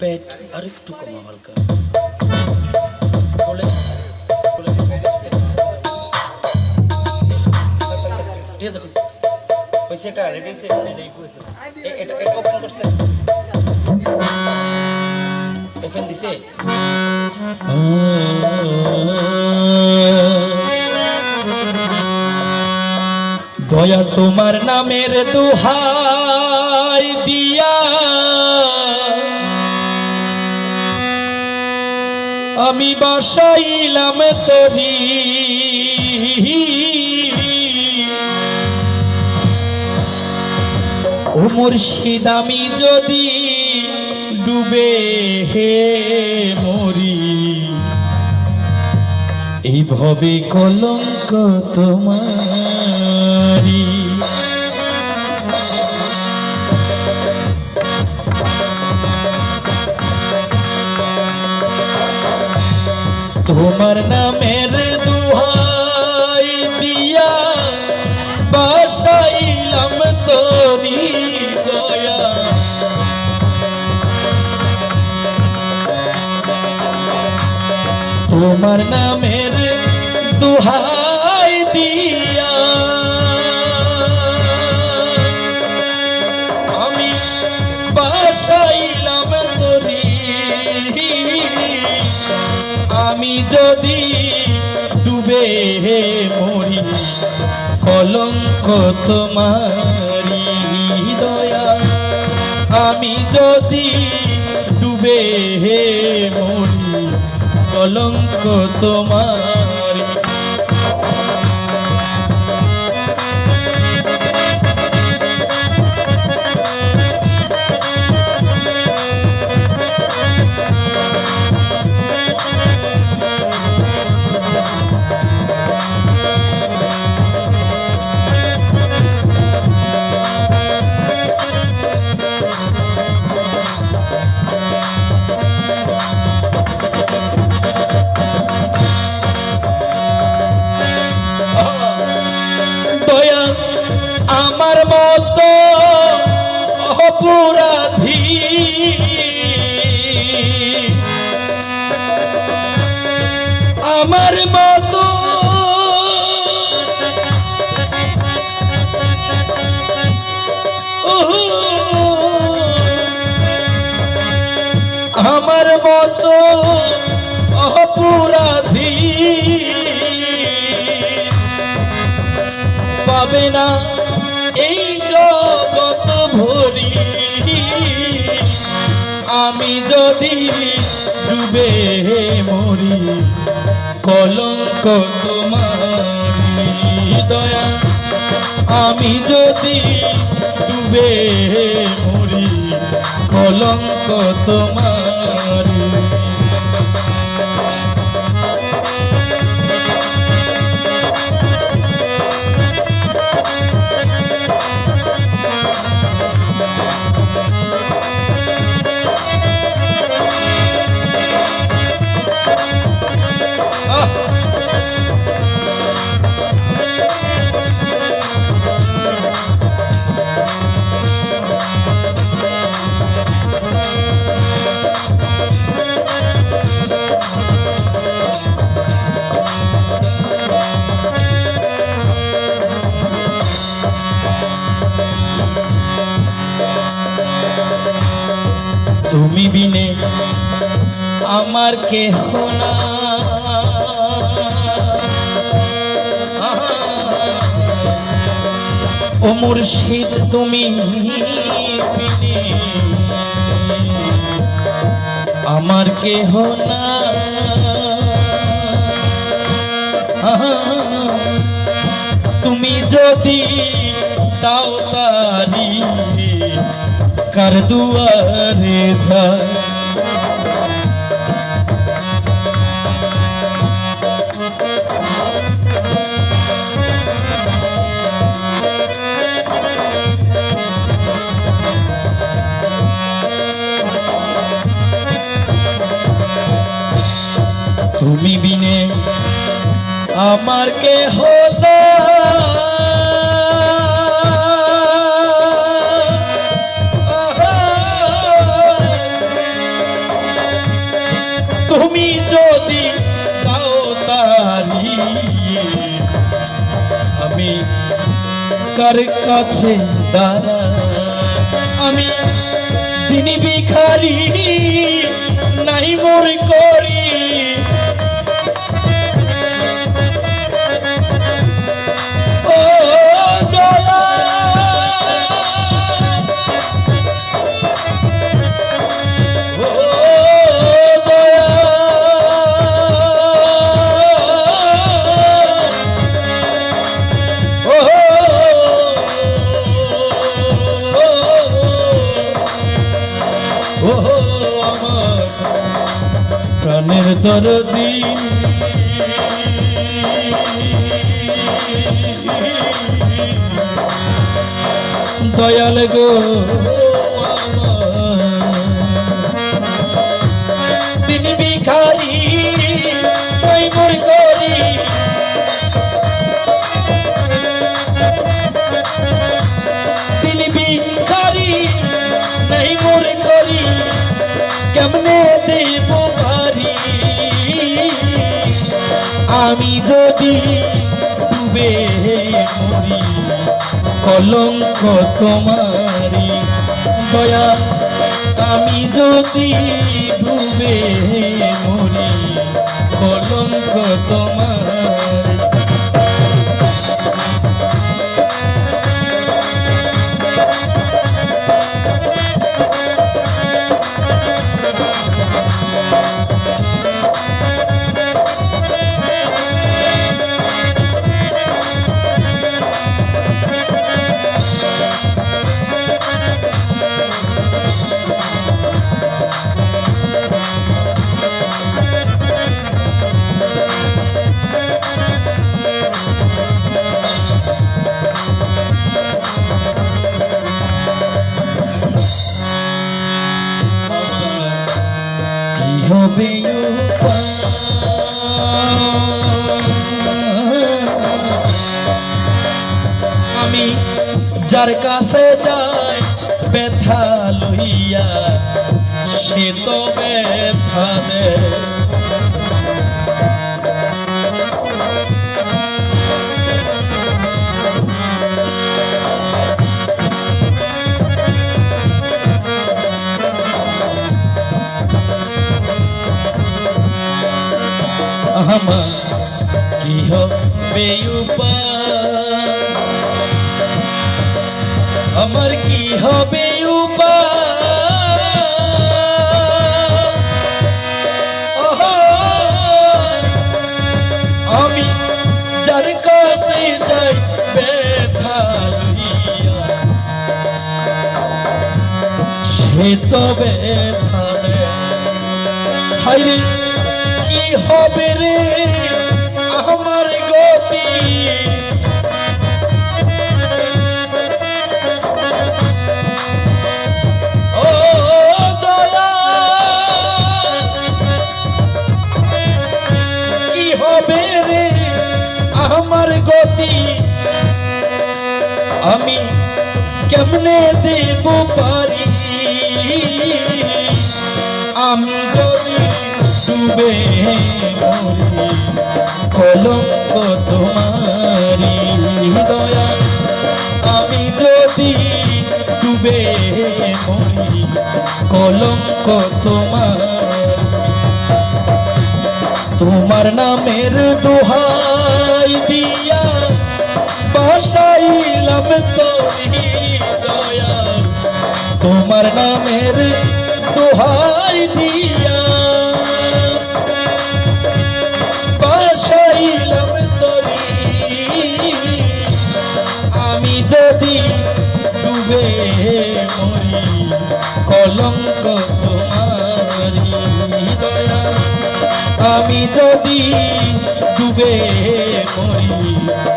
পেট আর একটু কমা হালকা। তোমার নামের দুহাই আমি বাসাইলাম তরি। ও মুর্শিদ আমি যদি ডুবে হে মরি এই ভবে কলঙ্ক তোমারি তোমার নামের দুহাই দিয়া বাসাইলাম তোরি দয়া। তোমার নামের দুহাই তোমারি দয়া। আমি যদি ডুবে হে মরি কলঙ্ক তোমার আমার মতো। আমার মতো। অপরাধী পাবে না এই জগত ভরি। আমি যদি ডুবে মরি কলঙ্ক তোমার দয়া। আমি যদি ডুবে মরি কলঙ্ক তোমারি তুমি বিনে আমার কেহ না। ও মুর্শিদ, তুমি আমার কেহ না। তুমি যদি তাও তারি কার দুয়ারে যায়? তুমি বিনে আমার কে হলো কার কাছে দাঁড়া। আমি তিনি ভিখারি নাই মোর করি ও আমার প্রাণের দরদি। দয়াল গো তিনি আমি যদি ডুবে মরি কলঙ্ক তোমারি দয়া আমি যদি ডুবে মরি কলঙ্ক তোমার আমি যার কাছে যাই ব্যথা লইয়া সে তো ব্যথা দেয়। আমার কি হবে আমার কি হবে আমি যার কাছে যাই ব্যথা সে তো হাইরে কি হবে রে আমার গতি। আমার গতি? আমি কেমনে দেব পারি মরি কলঙ্ক তোমারি দয়া আমি যদি ডুবে মরি, কলঙ্ক তোমার তোমার নামের দোহাই দিয়া বাসাইলাম তোরি দয়া তোমার নামের দোহাই দিয়া ডুবে মরি